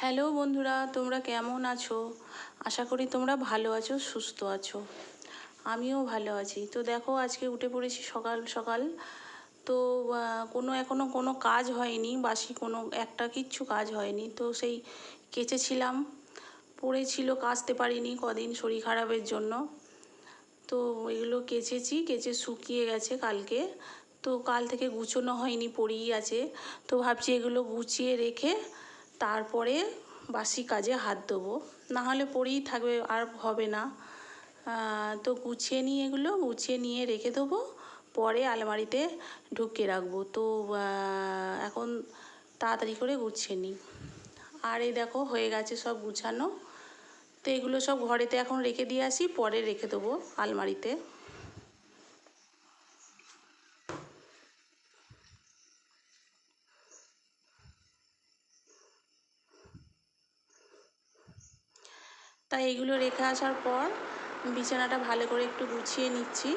Hello বন্ধুরা, তোমরা কেমন আছো? আশা করি তোমরা ভালো আছো, সুস্থ আছো। আমিও ভালো আছি। তো দেখো, আজকে উঠে পড়েছি সকাল সকাল। তো কোনো এখনও কোনো কাজ হয়নি, বাসি কোনো, একটা কিচ্ছু কাজ হয়নি। তো সেই কেচেছিলাম, পড়েছিল, কাচতে পারিনি কদিন শরীর খারাপের জন্য। তো এগুলো কেচেছি, কেচে শুকিয়ে গেছে কালকে। তো কাল থেকে গুছোনো হয়নি, পড়েই আছে। তো ভাবছি এগুলো গুছিয়ে রেখে তারপরে বাসি কাজে হাত দেবো। না হলে পড়েই থাকবে, আর হবে না। তো গুছিয়ে নিয়ে এগুলো, গুছিয়ে নিয়ে রেখে দেবো। পরে আলমারিতে ঢুকিয়ে রাখব। তো এখন তাড়াতাড়ি করে গুছিয়ে নিই। আর এই দেখো, হয়ে গেছে সব গুছানো। তো এগুলো সব ঘরেতে এখন রেখে দিয়ে আসি, পরে রেখে দেবো আলমারিতে। তাই এগুলো রেখে আসার পর বিছানাটা ভালো করে একটু গুছিয়ে নিচ্ছি।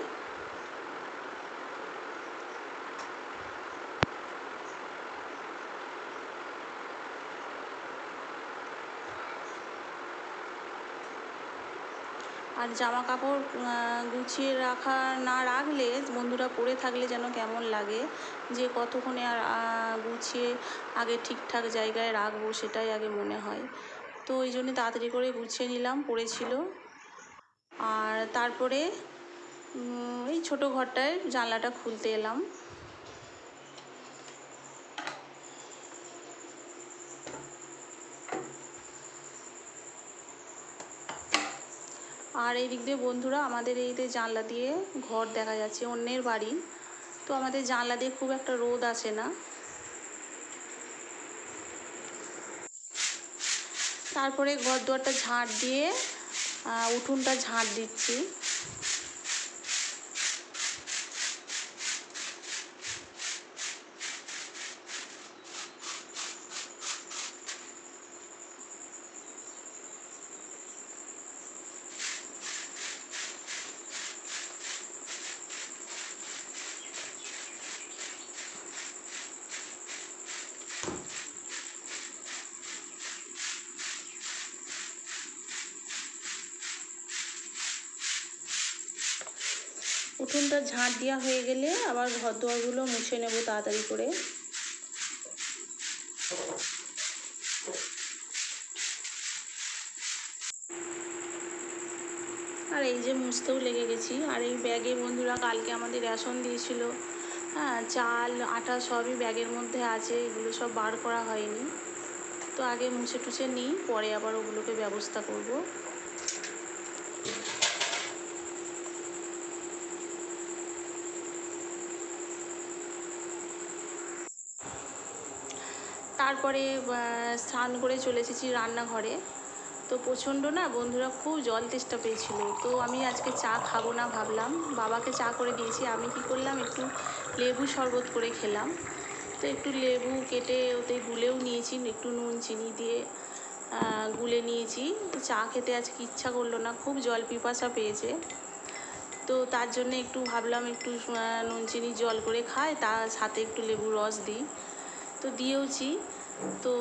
আর জামা কাপড় গুছিয়ে রাখা না রাখলে বন্ধুরা পরে থাকলে যেন কেমন লাগে, যে কতক্ষণে আর গুছিয়ে আগে ঠিকঠাক জায়গায় রাখব সেটাই আগে মনে হয়। তো ওই জন্য তাড়াতাড়ি করে গুছিয়ে নিলাম, পড়েছিল। আর তারপরে এই ছোটো ঘরটায় জানলাটা খুলতে এলাম। আর এই দিক দিয়ে বন্ধুরা, আমাদের এই যে জানলা দিয়ে ঘর দেখা যাচ্ছে, অন্যের বাড়ি। তো আমাদের জানলা দিয়ে খুব একটা রোদ আসে না। তারপরে ঘর দুয়ারটা ঝাঁট দিয়ে উঠোনটা ঝাঁট দিচ্ছি। উঠোনটা ঝাঁট দেওয়া হয়ে গেলে আবার ঘর দুয়ারগুলো মুছে নেব তাড়াতাড়ি করে। আর এই যে মুছতেও লেগে গেছি। আর এই ব্যাগে বন্ধুরা কালকে আমাদের রেশন দিয়েছিল। হ্যাঁ চাল, আটা সবই ব্যাগের মধ্যে আছে, এগুলো সব বার করা হয়নি। তো আগে মুছে টুছে নিই, পরে আবার ওগুলোকে ব্যবস্থা করব। তারপরে স্নান করে চলে এসেছি রান্নাঘরে। তো প্রচণ্ড না, বন্ধুরা খুব জল তেষ্টা পেয়েছিল। তো আমি আজকে চা খাব না ভাবলাম। বাবাকে চা করে দিয়েছি। আমি কি করলাম, একটু লেবু শরবত করে খেলাম। তো একটু লেবু কেটে ওতে গুলেও নিয়েছি, একটু নুন, চিনি দিয়ে গুলে নিয়েছি। চা খেতে আজকে ইচ্ছা করল না, খুব জল পিপাসা পেয়েছে। তো তার জন্য একটু ভাবলাম, একটু নুন, চিনি, জল করে খায় তার সাথে একটু লেবু রস দিই। তো দিয়েওছি। তো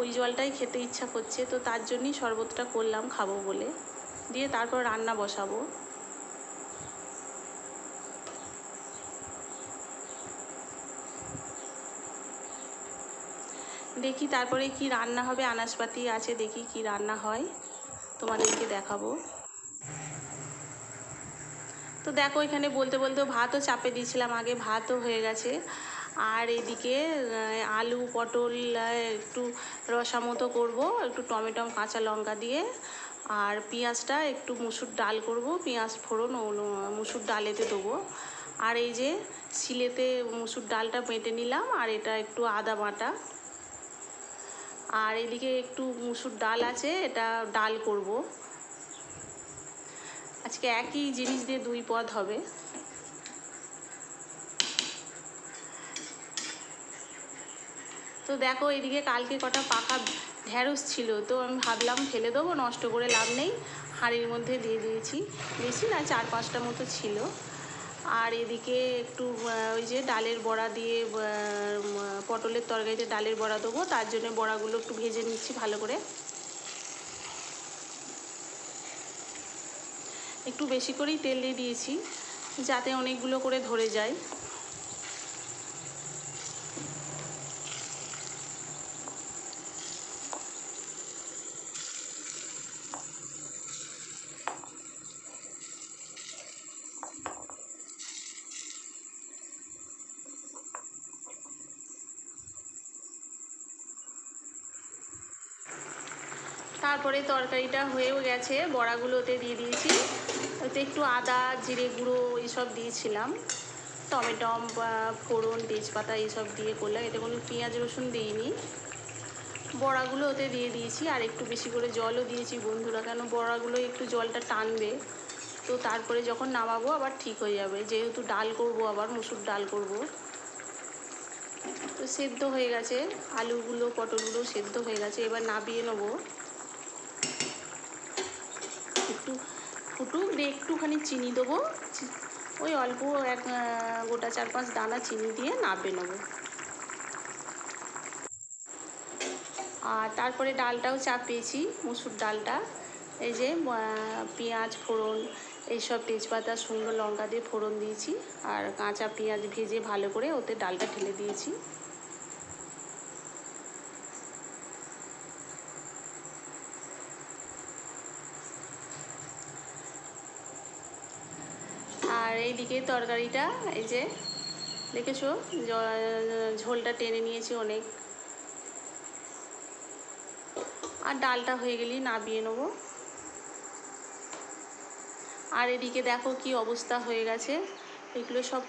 ওই জলটাই খেতে ইচ্ছা করছে, তো তার জন্যই শরবতটা করলাম খাব বলে। দিয়ে তারপর রান্না বসাবো। দেখি তারপরে কি রান্না হবে, আনাজপাতি আছে, দেখি কি রান্না হয়। তোমাদেরকে দেখাবো। তো দেখো এখানে বলতে বলতে ভাতও চাপে দিয়েছিলাম, আগে ভাতও হয়ে গেছে। আর এদিকে আলু, পটল একটু রসা মতো করব, একটু টমেটো, কাঁচা লঙ্কা দিয়ে। আর পেঁয়াজটা একটু মুসুর ডাল করব, পেঁয়াজ ফোড়ন মুসুর ডালেতে দেবো। আর এই যে শিলেতে মুসুর ডালটা বেটে নিলাম, আর এটা একটু আদা বাটা। আর এদিকে একটু মুসুর ডাল আছে, এটা ডাল করব। আজকে একই জিনিস দিয়ে দুই পদ হবে। তো দেখো এদিকে কালকে কটা পাকা ঢ্যাঁড়স ছিল, তো আমি ভাবলাম ফেলে দেবো, নষ্ট করে লাভ নেই। হাঁড়ির মধ্যে দিয়ে দিয়েছি। বেশি না, চার পাঁচটা মতো ছিল। আর এদিকে একটু ওই যে ডালের বড়া দিয়ে পটলের তরকারিতে ডালের বড়া দেবো, তার জন্য বড়াগুলো একটু ভেজে নিচ্ছি ভালো করে। একটু বেশি করেই তেল দিয়ে দিয়েছি, যাতে অনেকগুলো করে ধরে যায়। তারপরে তরকারিটা হয়েও গেছে, বড়াগুলোতে দিয়ে দিয়েছি। ওতে একটু আদা, জিরে গুঁড়ো এইসব দিয়েছিলাম। টমেটম ফোড়ন, তেজপাতা এইসব দিয়ে করলাম। এতে কোনো পেঁয়াজ রসুন দিইনি। বড়াগুলো ওতে দিয়ে দিয়েছি, আর একটু বেশি করে জলও দিয়েছি বন্ধুরা, কেন বড়াগুলো একটু জলটা টানবে। তো তারপরে যখন নামাবো আবার ঠিক হয়ে যাবে। যেহেতু ডাল করব আবার, মুসুর ডাল করব। তো সেদ্ধ হয়ে গেছে, আলুগুলো, পটলগুলো সেদ্ধ হয়ে গেছে, এবার নাবিয়ে নেব একটু ফুটুক, দিয়ে একটুখানি চিনি দেবো। ওই অল্প এক গোটা চার পাঁচ দানা চিনি দিয়ে নাবে নেব। আর তারপরে ডালটাও চাপিয়েছি, মুসুর ডালটা। এই যে পেঁয়াজ ফোড়ন, এইসব তেজপাতা, শুকনো লঙ্কা দিয়ে ফোড়ন দিয়েছি। আর কাঁচা পেঁয়াজ ভেজে ভালো করে ওতে ডালটা ঢেলে দিয়েছি। আর এইদিকে তরকারিটা, এই যে দেখেছ ঝোলটা টেনে নিয়েছি অনেক। আর ডালটা হয়ে গেলেই নাবিয়ে নেব। আর এদিকে দেখো কি অবস্থা হয়ে গেছে। এগুলো সব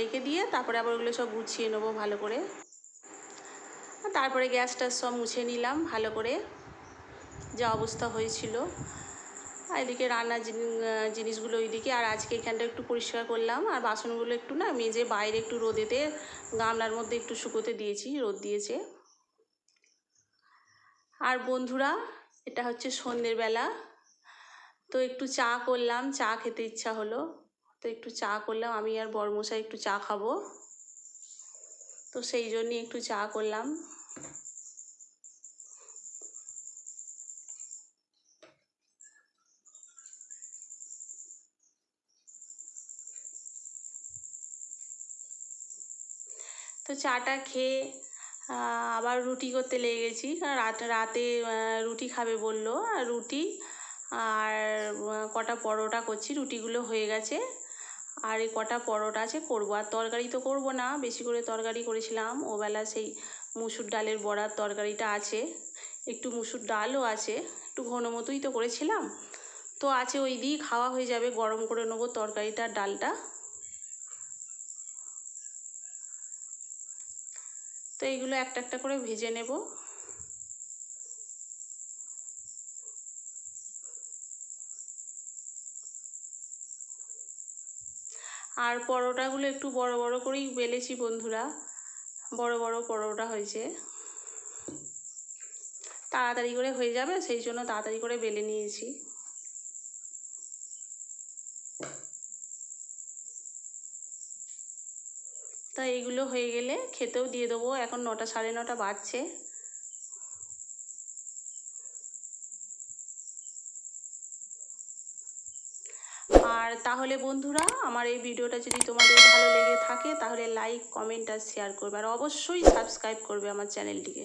রেখে দিয়ে তারপরে আবার ওগুলো সব গুছিয়ে নেব ভালো করে। তারপরে গ্যাসটা সব মুছে নিলাম ভালো করে। যা অবস্থা হয়েছিল। আর এদিকে রান্নার জিনিসগুলো ওইদিকে। আর আজকে এখানটা একটু পরিষ্কার করলাম। আর বাসনগুলো একটু না মেজে বাইরে একটু রোদেতে গামলার মধ্যে একটু শুকোতে দিয়েছি, রোদ দিয়েছে। আর বন্ধুরা, এটা হচ্ছে সন্ধ্যের বেলা। তো একটু চা করলাম, চা খেতে ইচ্ছা হলো। তো একটু চা করলাম, আমি আর বরমশাই একটু চা খাব। তো সেই জন্যই একটু চা করলাম। তো চাটা খেয়ে আবার রুটি করতে লেগে গেছি। কারণ রাত রাতে রুটি খাবে বলল। আর রুটি আর কটা পরোটা করছি, রুটিগুলো হয়ে গেছে। আর এই কটা পরোটা আছে, করব। আর তরকারি তো করব না, বেশি করে তরকারি করেছিলাম। ওবেলা সেই মুসুর ডালের বড়ার তরকারিটা আছে। একটু মুসুর ডালও আছে, একটু ঘন মতোই তো করেছিলাম। তো আছে ওই দিয়েই খাওয়া হয়ে যাবে, গরম করে নেব তরকারিটা, ডালটা। তো এইগুলো একটা একটা করে ভেজে নেব। আর পরোটাগুলো একটু বড় বড় করেই বেলেছি বন্ধুরা, বড় বড় পরোটা হয়েছে। তাড়াতাড়ি করে হয়ে যাবে, সেই জন্য তাড়াতাড়ি করে বেলে নিয়েছি। তা এগুলো হয়ে গেলে খেতেও দিয়ে দেবো। এখন নটা, সাড়ে নটা বাজছে। আর তাহলে বন্ধুরা, আমার এই ভিডিওটা যদি তোমাদের ভালো লেগে থাকে, তাহলে লাইক কমেন্ট আর শেয়ার করবে। আর অবশ্যই সাবস্ক্রাইব করবে আমার চ্যানেলটিকে